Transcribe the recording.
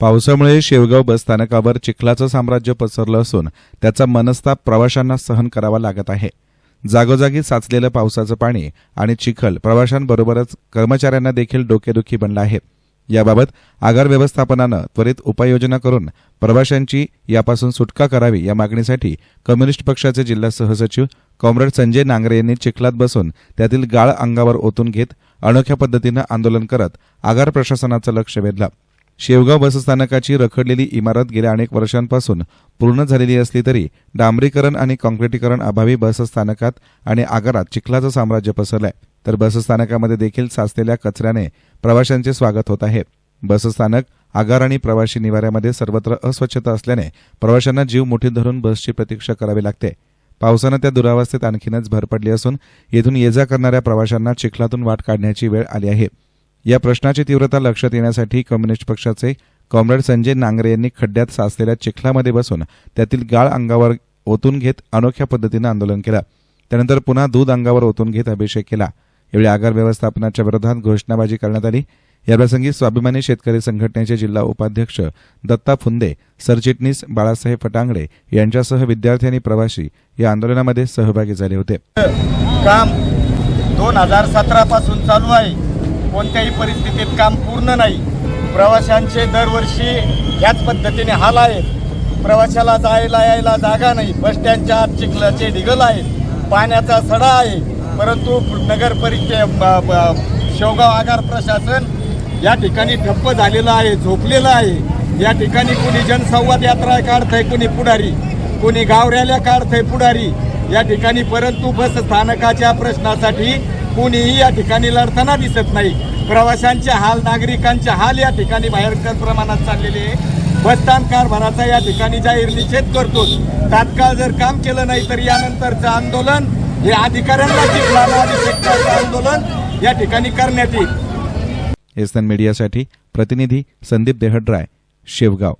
पावसामुळे शेवगाव बसस्थानकावर चिखलाचं साम्राज्य पसरलं असून त्याचा मनस्ताप प्रवाशांना सहन करावा लागत आहे. जागोजागी साचलेलं पावसाचं पाणी आणि चिखल प्रवाशांबरोबरच कर्मचाऱ्यांना देखील डोकेदुखी बनलं आहे. याबाबत आगार व्यवस्थापनानं त्वरित उपाययोजना करून प्रवाशांची यापासून सुटका करावी या मागणीसाठी कम्युनिस्ट पक्षाचे जिल्हा सहसचिव कॉम्रेड संजय नांगरे यांनी चिखलात बसून त्यातील गाळ अंगावर ओतून घेत अनोख्या पद्धतीनं आंदोलन करत आगार प्रशासनाचं लक्ष वेधलं. शेवगाव बसस्थानकाची रखडलेली इमारत गेल्या अनेक वर्षांपासून पूर्ण झालेली असली तरी डांबरीकरण आणि काँक्रिटीकरण अभावी बसस्थानकात आणि आगारात चिखलाचं साम्राज्य पसरलंय. तर बसस्थानकामध्ये देखील साचलेल्या कचऱ्याने प्रवाशांचे स्वागत होत आहे. बसस्थानक आगार आणि प्रवाशी निवाऱ्यामध्ये सर्वत्र अस्वच्छता असल्याने प्रवाशांना जीव मोठी धरून बसची प्रतीक्षा करावी लागते. पावसानं त्या दुरावस्थेत आणखीनच भर पडली असून येथून ये जा करणाऱ्या प्रवाशांना चिखलातून वाट काढण्याची वेळ आली आहे. या प्रश्नाची तीव्रता लक्षात येण्यासाठी कम्युनिस्ट पक्षाचे कॉम्रेड संजय नांगरे यांनी खड्ड्यात साचलेल्या चिखलामध्ये बसून त्यातील गाळ अंगावर ओतून घेत अनोख्या पद्धतीनं आंदोलन केलं. त्यानंतर पुन्हा दूध अंगावर ओतून घेत अभिषेक केला. यावेळी आगार व्यवस्थापनाच्या विरोधात घोषणाबाजी करण्यात आली. याप्रसंगी स्वाभिमानी शेतकरी संघटनेचे जिल्हा उपाध्यक्ष दत्ता फुंदे सरचिटणीस बाळासाहेब फटांगडे यांच्यासह विद्यार्थी आणि प्रवासी या आंदोलनामध्ये सहभागी झाले होते. काम दोन हजार सतरा पासून चालू आहे. कोणत्याही परिस्थितीत काम पूर्ण नाही. प्रवाशांचे दरवर्षी ह्याच पद्धतीने हाल आहेत. प्रवाशाला जायला यायला जागा नाही. बस स्टँडच्या आत चिखलाचे ढिगल आहेत. पाण्याचा सडा आहे. परंतु नगर परिषदे शेवगाव आगार प्रशासन या ठिकाणी ठप्प झालेलं आहे झोपलेलं आहे. या ठिकाणी कुणी जनसंवाद यात्रा काढतंय कुणी पुढारी. कुणी गाव रॅल्या काढतंय पुढारी. या ठिकाणी परंतु बस स्थानकाच्या प्रश्नासाठी कुणीही या ठिकाणी लढताना दिसत नाही. प्रवाशांचे हाल नागरिकांचे हाल या ठिकाणी बाहेरच्या प्रमाणात चाललेले आहे. बसस्थान कारभाराचा या ठिकाणी जाहीर निषेध करतो तात्काळ जर काम केलं नाही तर यानंतरचं आंदोलन हे अधिकाऱ्यांना जिंकणारं आंदोलन या ठिकाणी करण्यात येईल. एसन मीडियासाठी प्रतिनिधी संदीप देहड्राय शेवगाव.